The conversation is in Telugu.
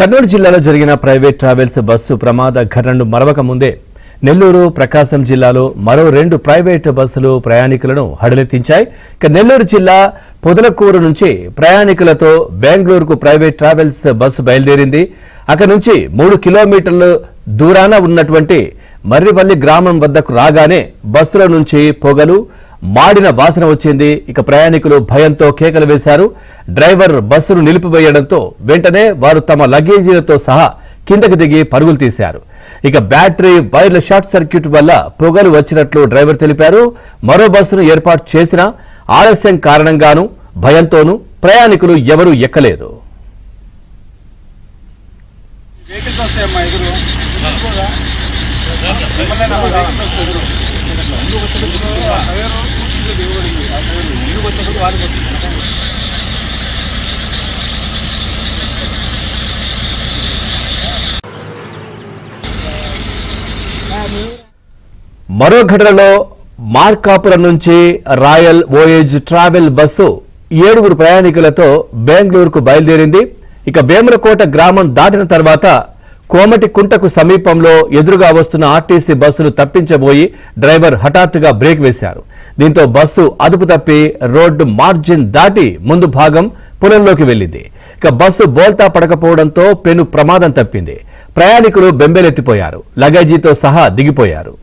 కర్నూలు జిల్లాలో జరిగిన ప్రైవేట్ ట్రావెల్స్ బస్సు ప్రమాద ఘటనను మరవక ముందే నెల్లూరు ప్రకాశం జిల్లాలో మరో రెండు ప్రైవేట్ బస్సులు ప్రయాణికులను హడలెత్తించాయి. ఇక నెల్లూరు జిల్లా పొదలకూరు నుంచి ప్రయాణికులతో బెంగళూరుకు ప్రైవేట్ ట్రావెల్స్ బస్సు బయలుదేరింది. అక్కడి నుంచి మూడు కిలోమీటర్ల దూరాన ఉన్నటువంటి మర్రిపల్లి గ్రామం వద్దకు రాగానే బస్సుల నుంచి పొగలు మాడిన వాసన వచ్చింది. ఇక ప్రయాణికులు భయంతో కేకలు వేశారు. డ్రైవర్ బస్సును నిలిపివేయడంతో వెంటనే వారు తమ లగేజీలతో సహా కిందకి దిగి పరుగులు తీశారు. ఇక బ్యాటరీ వైర్ల షార్ట్ సర్క్యూట్ వల్ల పొగలు వచ్చినట్లు డ్రైవర్ తెలిపారు. మరో బస్సును ఏర్పాటు చేసినా ఆలస్యం కారణంగానూ భయంతోనూ ప్రయాణికులు ఎవరూ ఎక్కలేదు. వెహికల్స్ వస్తాయమ్మా ఎదురు. మరో ఘటనలో మార్కాపురం నుంచి రాయల్ ఓయేజ్ ట్రావెల్ బస్సు ఏడుగురు ప్రయాణికులతో బెంగళూరుకు బయలుదేరింది. ఇక వేములకోట గ్రామం దాటిన తర్వాత కోమటి కుంటకు సమీపంలో ఎదురుగా వస్తున్న ఆర్టీసీ బస్సును తప్పించబోయి డ్రైవర్ హఠాత్తుగా బ్రేక్ వేశారు. దీంతో బస్సు అదుపు తప్పి రోడ్డు మార్జిన్ దాటి ముందు భాగం పొలంలోకి వెళ్ళింది. ఇక బస్సు బోల్తా పడకపోవడంతో పెను ప్రమాదం తప్పింది. ప్రయాణికులు బెంబేలెత్తిపోయారు. లగేజీతో సహా దిగిపోయారు.